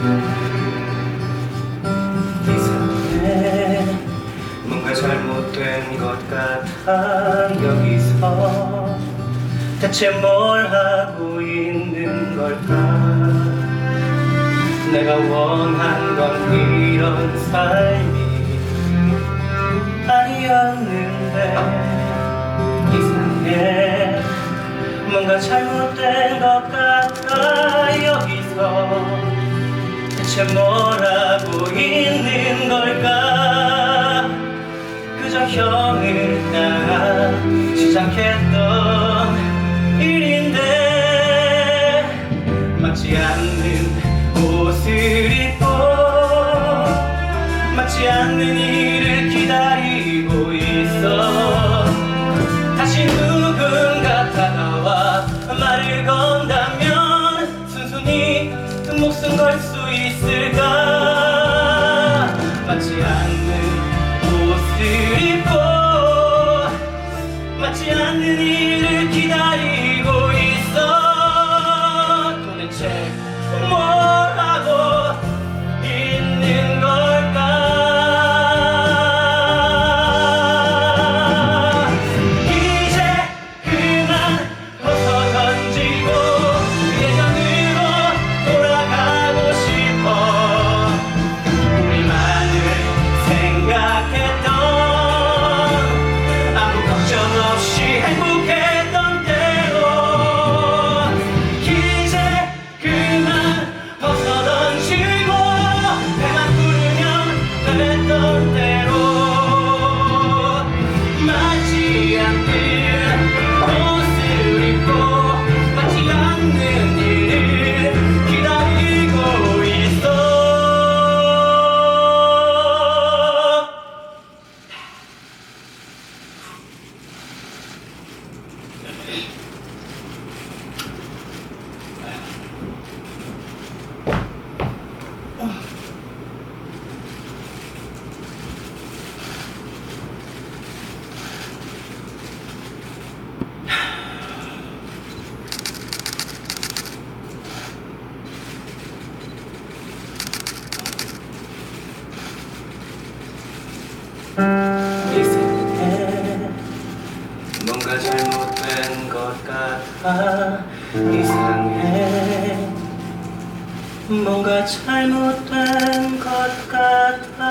이 삶에 뭔가 잘못된 것 같아. 여기서 대체 뭘 하고 있는 걸까? 내가 원한 건 이런 삶이 아니었는데. 이상해. 뭔가 잘못된 것 같아. 대체 뭘 하고 있는 걸까? 그저 형을 따라 시작했던 일인데 맞지 않는 옷을 입고 맞지 않는 일을 기다리고 있어 목숨 걸 수 있을까? 맞지 않는 옷을 입 맞 뭔가 잘못된 것 같아. 이상해. 뭔가 잘못된 것 같아.